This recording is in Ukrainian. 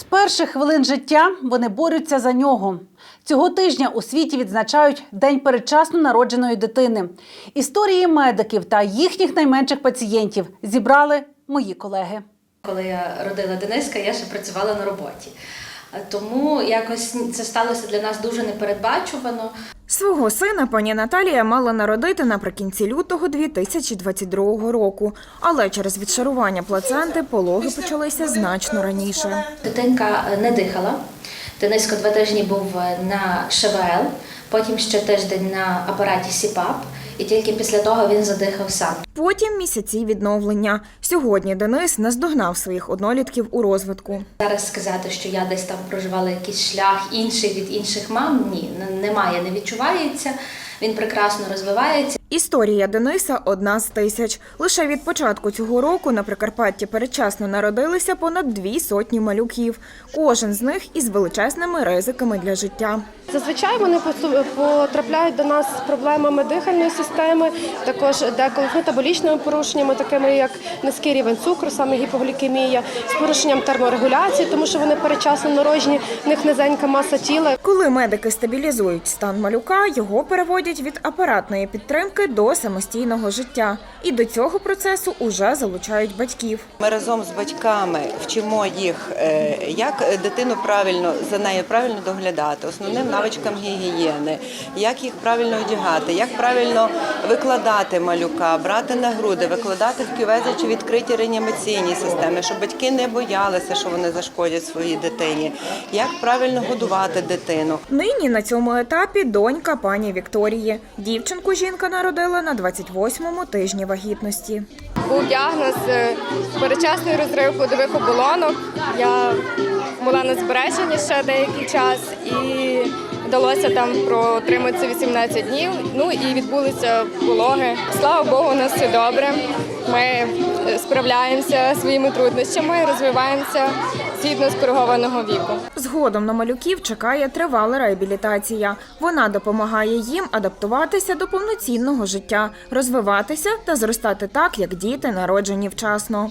З перших хвилин життя вони борються за нього. Цього тижня у світі відзначають День передчасно народженої дитини. Історії медиків та їхніх найменших пацієнтів зібрали мої колеги. Коли я родила Дениска, я ще працювала на роботі. Тому якось це сталося для нас дуже непередбачувано. Свого сина пані Наталія мала народити наприкінці лютого 2022 року, але через відшарування плаценти пологи почалися значно раніше. Дитинка е, не дихала. Денисько два тижні був е, на ШВЛ, потім ще тиждень на апараті СІПАП, і тільки після того він задихав сам. Потім місяці відновлення. Сьогодні Денис наздогнав своїх однолітків у розвитку. Зараз сказати, що я десь там проживала якийсь шлях інший від інших мам, ні, немає, не відчувається. Він прекрасно розвивається. Історія Дениса одна з тисяч. Лише від початку цього року на Прикарпатті передчасно народилися понад дві сотні малюків. Кожен з них із величезними ризиками для життя. Зазвичай вони потрапляють до нас з проблемами дихальної системи, також деколи з метаболічними порушеннями, такими як низький рівень цукру, саме гіпоглікемія, з порушенням терморегуляції, тому що вони передчасно народжені, в них низенька маса тіла. Коли медики стабілізують стан малюка, його переводять від апаратної підтримки до самостійного життя. І до цього процесу уже залучають батьків. Ми разом з батьками вчимо їх, е, як дитину правильно за нею правильно доглядати, основним навичкам гігієни, як їх правильно одягати, як правильно викладати малюка, брати на груди, викладати в кювези чи відкриті реанімаційні системи, щоб батьки не боялися, що вони зашкодять своїй дитині, як правильно годувати дитину. Нині на цьому етапі донька пані Вікторії. Дівчинку жінка народила на 28-му тижні вагітності. був діагноз перечасний передчасний розрив плодових оболонок. Я була на збереженні ще деякий час і вдалося там протриматися 18 днів. Ну і відбулися пологи. Слава Богу, у нас все добре. Ми справляємося своїми труднощами, розвиваємося згідно з коригованого віку. Згодом на малюків чекає тривала реабілітація. Вона допомагає їм адаптуватися до повноцінного життя, розвиватися та зростати так, як діти народжені вчасно.